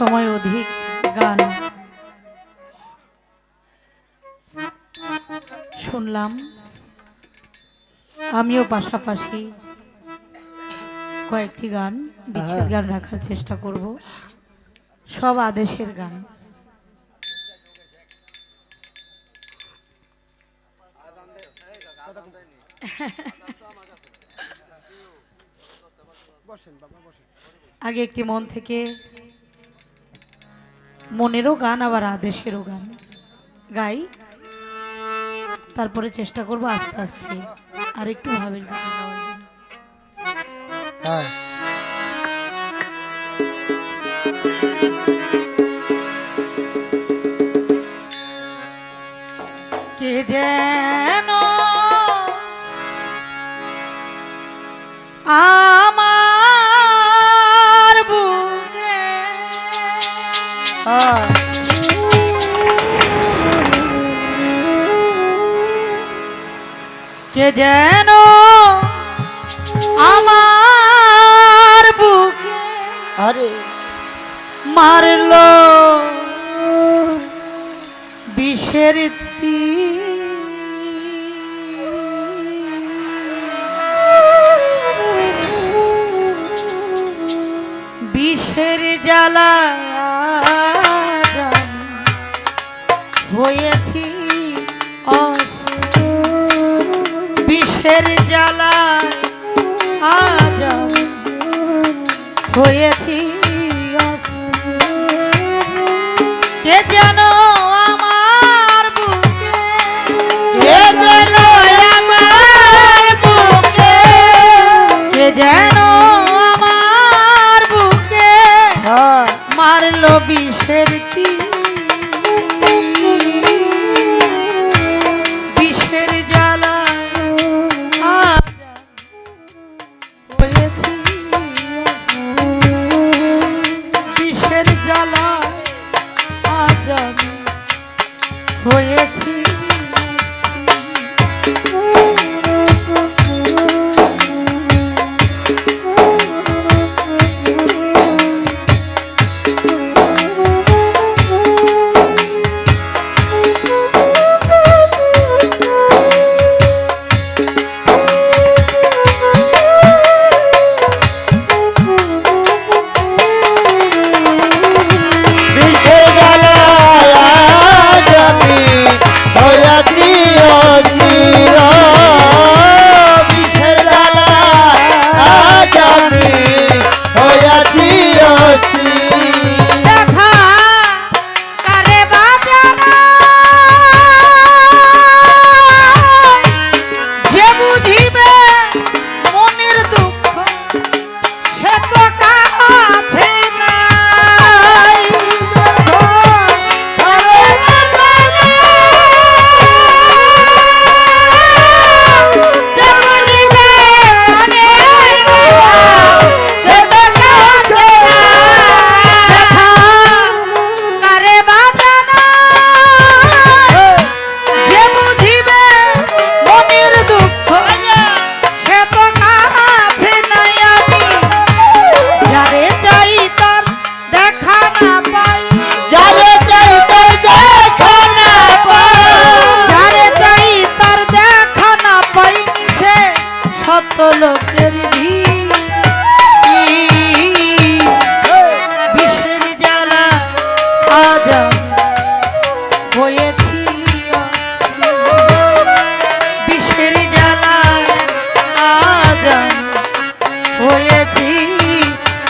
সময় অধিক গান। শুনলাম আমিও পাশাপাশি কয়েকটি গান বিচ্ছেদ গান রাখার চেষ্টা করব। সব আদেশের গান। আগে একটি মন থেকে মনেরও গান আবার আদেশেরও গান। গাই তারপরে চেষ্টা করব আস্তে আস্তে আর একটু ভাবের গান গাওয়ার হ্যাঁ। কে যেন আমার কে যেন আমার বুকে আরে। মারলো। বিষের জ্বালা আজ হয়েছি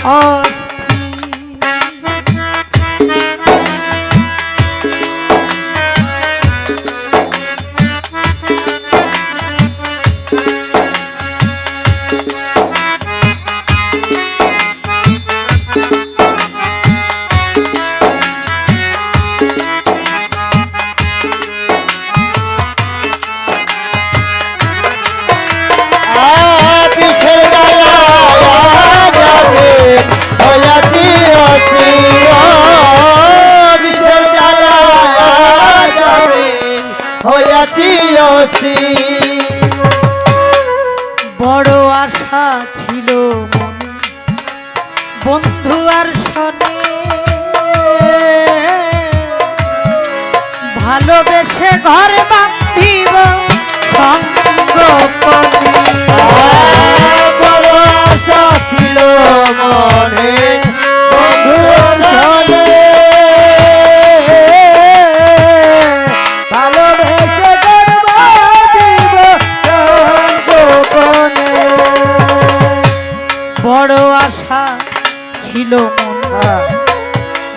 啊 বাঁচিয়াছি বড় আশা ছিল বন্ধু আর শনি। ভালোবেসে ঘর বাঁধিব সঙ্গ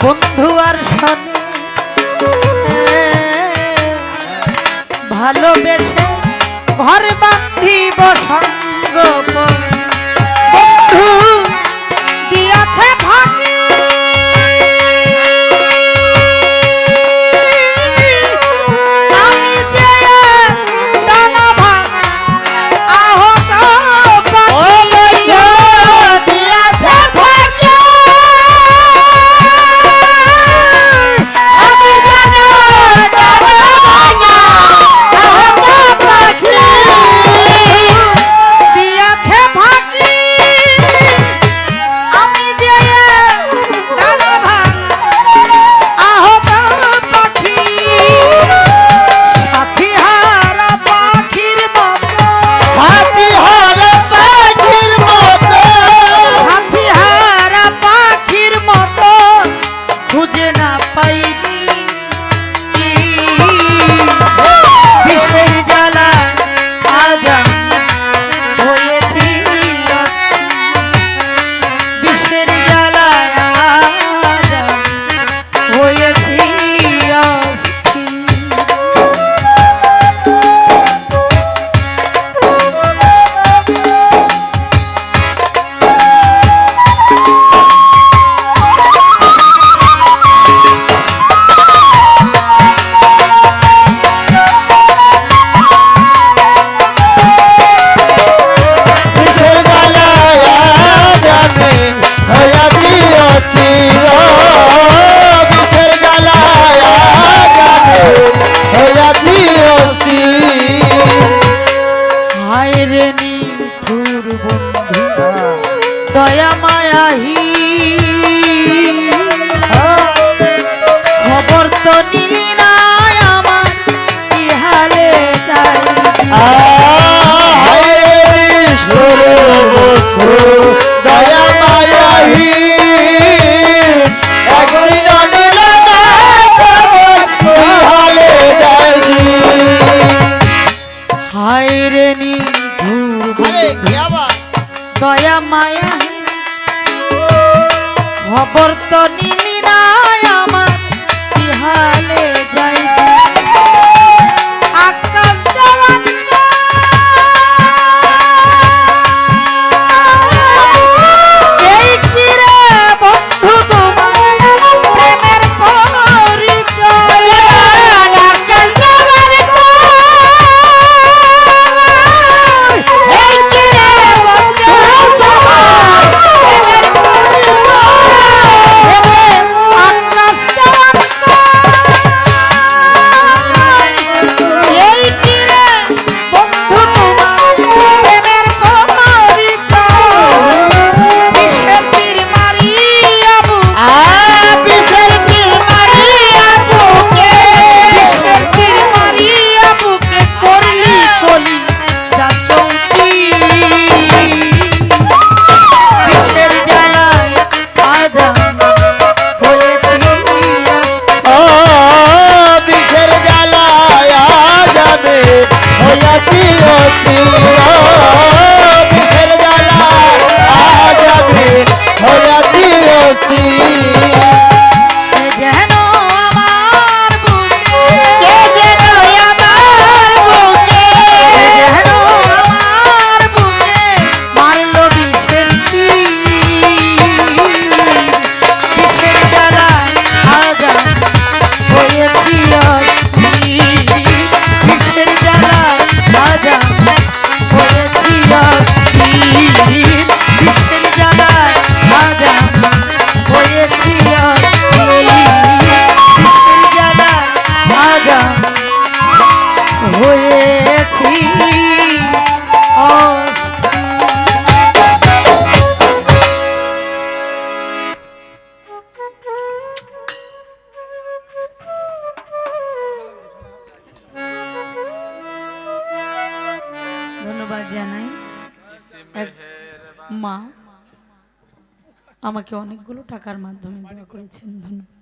বন্ধু আর সনে ভালোবেসে ঘর বাঁধিব বসঙ্গ বন্ধুরা দয়া মায়াহি খবর তো নিলি না আমার কি হালে Happy জানাই। মা আমাকে অনেকগুলো টাকার মাধ্যমে দোয়া করেছেন। ধন্যবাদ।